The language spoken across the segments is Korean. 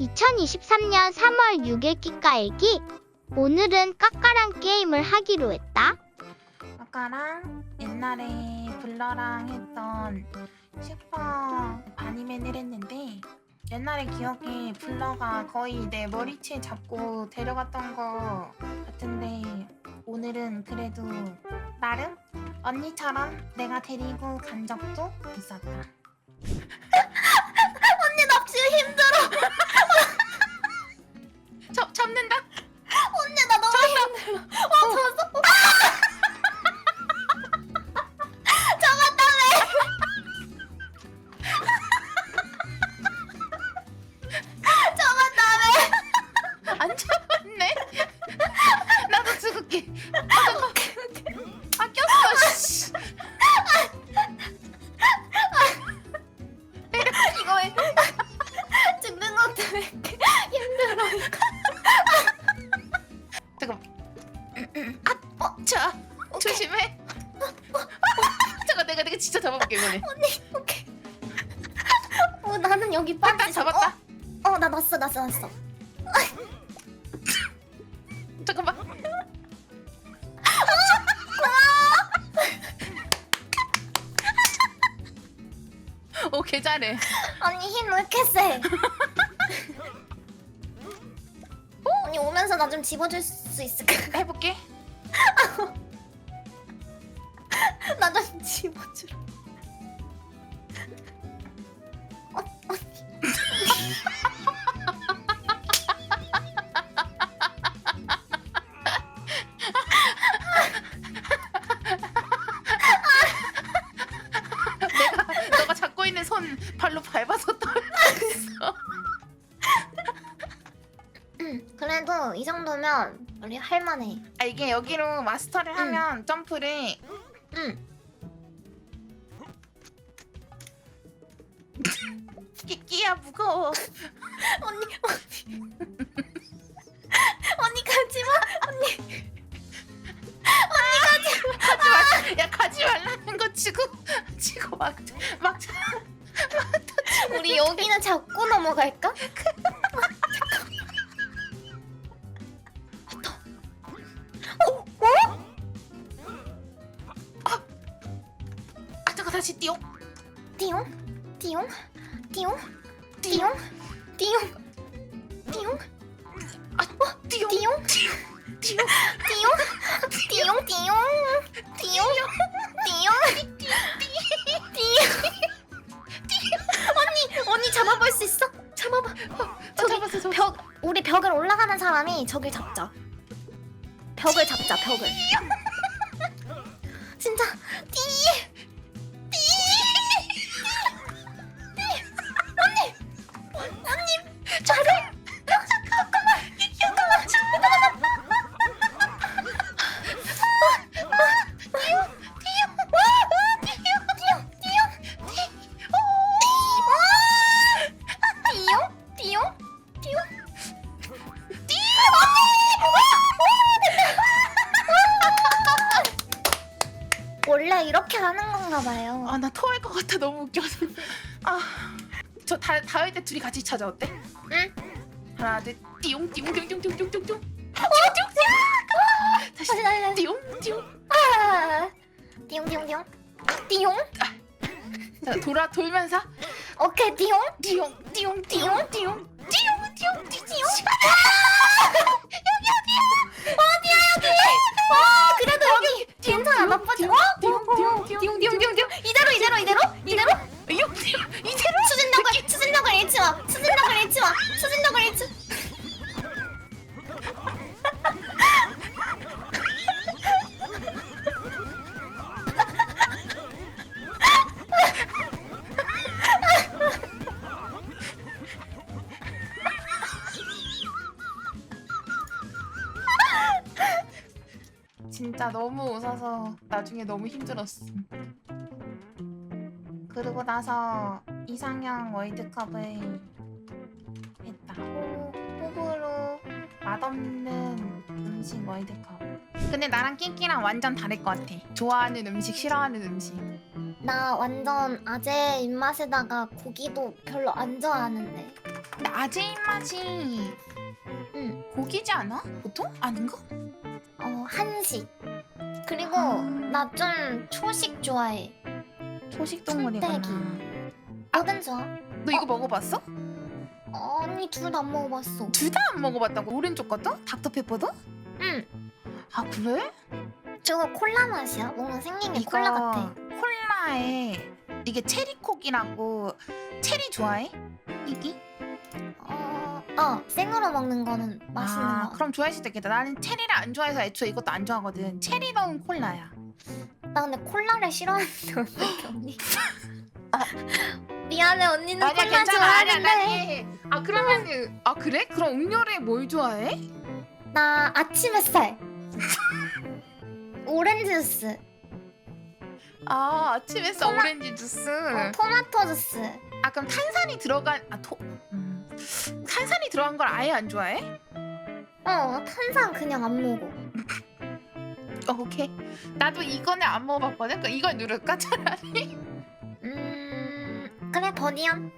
2023년 3월 6일 끼까일기 오늘은 까까랑 게임을 하기로 했다. 아까랑 옛날에 블러랑 했던 슈퍼 아니맨을 했는데 옛날에 기억에 블러가 거의 내 머리채 잡고 데려갔던 거 같은데 오늘은 그래도 나름 언니처럼 내가 데리고 간 적도 있었다. 언니 나 지금 힘들어. 이거 왜 죽는 것도 왜 이렇게 힘들어? 잠깐. 아, 어, 자, 조심해. 잠깐 내가 내가 진짜 잡아볼게 이번에. 언니 오케이. 어 나는 여기 딱 빠지. 잡았다. 어나 났어 났어 났어. 잠깐만. 개 잘해. 언니 힘 왜 이렇게 세? 언니 오면서 나 좀 집어줄 수 있을까? 해볼게. 응, 그래도 이 정도면 우리 할만해. 아 이게 여기로 마스터를 하면 점프를 응. 끼끼야 무거워. 언니 언니 언니 가지 마. 언니 하지 말. 야 가지 말라는 거 치고 치고 막막 우리 여기는 잡고 넘어갈까? 띠용? 띠용? 띠용? 띠용? 아 뛰어. 띠용. 뛰어. 띠용. 띠용? 띠용? 띠용? 띠용? 띠용. 언니 언니 잡아볼 수 있어? 잡아봐. 어, 저기 잡았어 잡았어. 벽 우리 벽을 올라가는 사람이 저길 잡자. 벽을 잡자 벽을. 진짜. 띠 띠! 아저 다할 때 둘이 같이 찾아 어때? 응. 하나 둘 띠용 띠용 띠용 띠용 띠용 띠용 띠용. 다시 다시 다시 다시. 띠용 띠용. 아. 띠용 띠용 띠용. 띠용. 자 돌아 돌면서 오케이 띠용. 띠용 띠용 띠용 띠용 띠용 띠용 띠용. 여기 어디야? 어디야 여기? 와 그래 진짜 너무 웃어서 나중에 너무 힘들었어. 그러고 나서 이상형 월드컵을 했다. 호- 호불호 맛없는 음식 월드컵. 근데 나랑 낑끼랑 완전 다를 것 같아. 좋아하는 음식, 싫어하는 음식. 나 완전 아재 입맛에다가 고기도 별로 안 좋아하는데. 근데 아재 입맛이 응. 고기지 않아? 보통? 아닌가? 어 한식. 그리고 아. 나좀 초식 좋아해. 초식 동물이구나. 뭐든 좋아. 너 이거 먹어봤어? 어, 언니 둘 다 안 먹어봤어. 둘 다 안 먹어봤다고? 오른쪽 것도? 닥터페퍼도? 응. 아 그래? 저거 콜라 맛이야. 뭔가 생긴 게 콜라 같아. 콜라에 이게 체리콕이라고 체리 좋아해? 이기? 어, 어 생으로 먹는 거는 맛있는 아, 거. 그럼 좋아할 수도 있겠다. 나는 체리를 안 좋아해서 애초에 이것도 안 좋아하거든. 체리 넣은 콜라야. 나 근데 콜라를 싫어하는데 어떡해 언니. 아, 미안해 언니는 아니야 콜라 괜찮아. 아니야 좋아하는데. 난아 그러면은 아 그래? 그럼 음료를 뭘 좋아해? 나 아침 햇살. 오렌지 주스, 아 아침에 써 토마- 오렌지 주스. 어, 토마토 주스. 아 그럼 탄산이 들어간 아 토. 음. 탄산이 들어간 걸 아예 안 좋아해? 어 탄산 그냥 안 먹어. 어, 오케이. 나도 이거는 안 먹어봤거든. 그럼 이걸 누를까 차라리? 음 그래 버니언.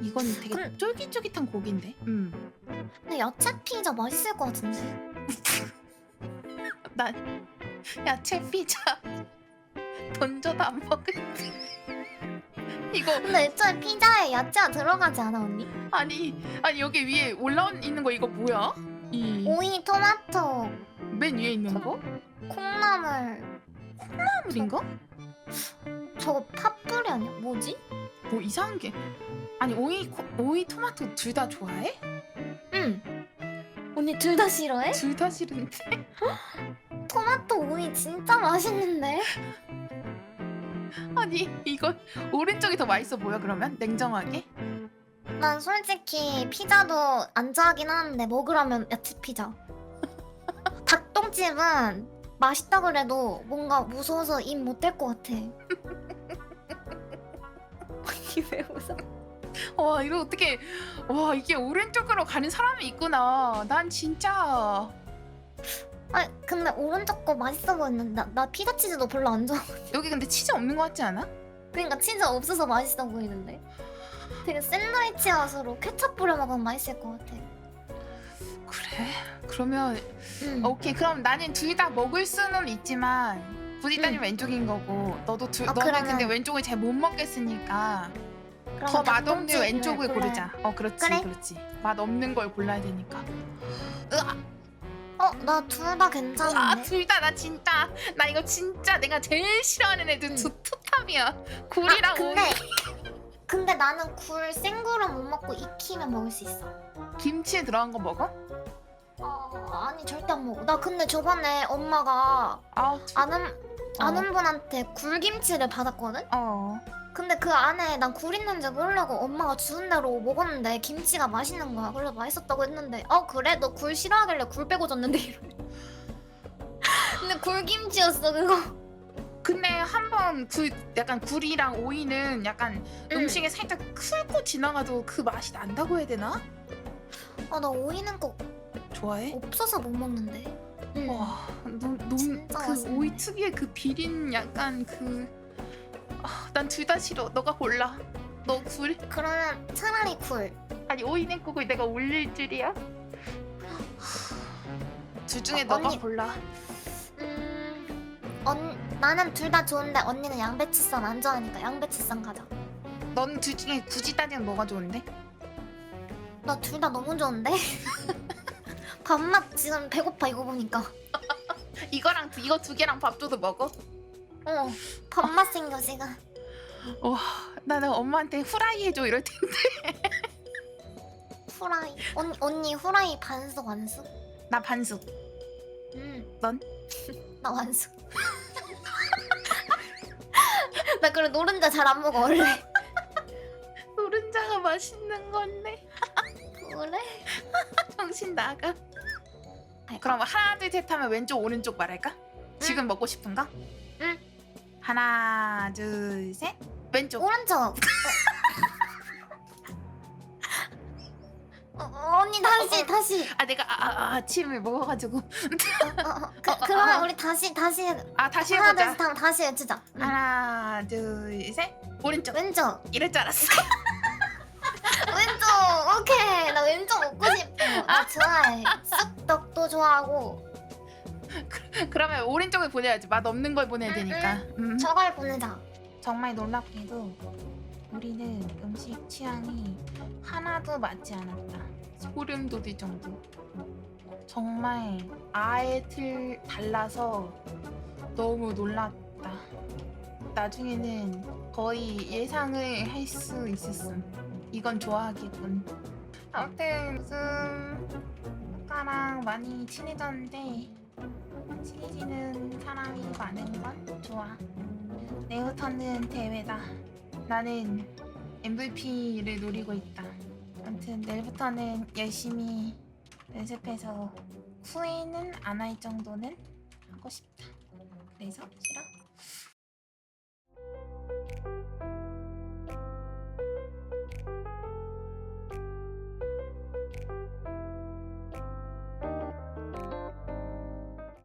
이건 되게 근- 쫄깃쫄깃한 고기인데. 음. 근데 야채 피자 맛있을 것 같은데. 난 야채 피자 던져도 안 먹을지. 이거 근데 애초에 피자에 야채가 들어가지 않아 언니? 아니 아니 여기 위에 올라온 있는 거 이거 뭐야? 이 오이, 토마토, 맨 위에 있는 거? 콩나물. 나물인가? 저거 팥뿌리 아니야? 뭐지? 뭐 이상한 게 아니 오이 코- 오이 토마토 둘 다 좋아해? 응. 언니 둘 다 싫어해? 둘 다 싫은데 토마토 오이 진짜 맛있는데? 아니 이거 오른쪽이 더 맛있어 보여 그러면 냉정하게? 난 솔직히 피자도 안 좋아하긴 하는데 먹으라면 야채 피자. 닭똥집은 맛있다 그래도 뭔가 무서워서 입 못 댈 것 같아. 언니 왜 웃어? 와 이거 어떻게 와 이게 오른쪽으로 가는 사람이 있구나 난 진짜 아 근데 오른쪽 거 맛있어 보이는데 나, 나 피자 치즈도 별로 안 좋아. 여기 근데 치즈 없는 거 같지 않아? 그러니까 치즈 없어서 맛있어 보이는데. 되게 샌드위치 맛으로 케첩 뿌려 먹으면 맛있을 것 같아. 그래 그러면 응. 오케이 그럼 나는 둘 다 먹을 수는 있지만 따지면 응. 왼쪽인 거고 너도 둘 아, 너는 그러면- 근데 왼쪽을 잘 못 먹겠으니까 더 맛없는 닭똥집을 왼쪽을 골라야- 고르자 어 그렇지 그래. 그렇지 맛 없는 걸 골라야 되니까 어, 나 둘 다 괜찮은데. 아둘 다 나 진짜 나 이거 진짜 내가 제일 싫어하는 애들 응. 두 투탑이야 굴이랑 아, 근데 오이 나는 굴 생굴은 못 먹고 익히면 먹을 수 있어. 김치에 들어간 거 먹어? 어, 아니 절대 안 먹어. 나 근데 저번에 엄마가 두- 아는 아는 분한테 굴김치를 받았거든. 어 근데 그 안에 난 굴 있는지 모르고 엄마가 주는 대로 먹었는데 김치가 맛있는 거야. 그래서 맛있었다고 했는데 어 그래 너 굴 싫어하길래 굴 빼고 줬는데. 근데 굴김치였어 그거. 근데 한번 그 약간 굴이랑 오이는 약간 응. 음식에 살짝 클고 지나가도 그 맛이 난다고 해야 되나? 아 나 오이는 꼭 좋아해? 없어서 못 먹는데. 응. 와, 진짜 그 맛있네. 오이 특유의 그 비린 약간 그. 아, 난 둘 다 싫어. 너가 골라. 너 굴? 그러면 차라리 굴. 아니 오이는 국을 내가 올릴 줄이야? 둘 중에 어, 너가 언니. 골라. 음, 언 나는 둘 다 좋은데 언니는 양배추쌈 안 좋아하니까 양배추쌈 가자. 넌 둘 중에 굳이 따지면 뭐가 좋은데? 나 둘 다 너무 좋은데? 밥맛 지금 배고파 이거 보니까. 이거랑 두- 이거 두 개랑 밥 줘도 먹어? 어, 밥맛 생겨 지금. 와, 나는 엄마한테 후라이 해줘 이럴 텐데. 후라이. 언니 언니 후라이 반숙 완숙? 나 반숙. 음. 넌? 나 완숙. 나 그래 노른자 잘 안 먹어 원래. 노른자가 맛있는 건데. 그래? 정신 나가. 그럼 하나 둘 셋 하면 왼쪽 오른쪽 말할까? 지금 먹고 싶은 거? 응. 하나 둘 셋. 왼쪽. 오른쪽. 언니 다시 다시. 아 내가 아, 아, 아침을 먹어가지고. 어, 어, 그, 그러면 우리 다시 다시 해. 아 다시 하나 해보자. 둘셋 하면 다시 해주자. 응. 하나 둘 셋. 오른쪽. 왼쪽 이럴 줄 알았어. 왼쪽. 어 오케이 나 왼쪽 먹고 싶어. 나 좋아해. 쑥떡도 좋아하고 그러면 오른쪽을 보내야지. 맛 없는 걸 보내야 되니까. 음. 저걸 보내자. 정말 놀랍게도 우리는 음식 취향이 하나도 맞지 않았다. 소름 돋을 정도. 정말 아예 틀 달라서 너무 놀랐다. 나중에는 거의 예상을 할 수 있었음. 이건 좋아하겠군. 아무튼 무슨 아까랑 많이 친해졌는데 친해지는 사람이 많은 건 좋아. 내후터는 대회다. 나는 MVP를 노리고 있다. 아무튼 내일부터는 열심히 연습해서 후회는 안 할 정도는 하고 싶다. 그래서 싫어?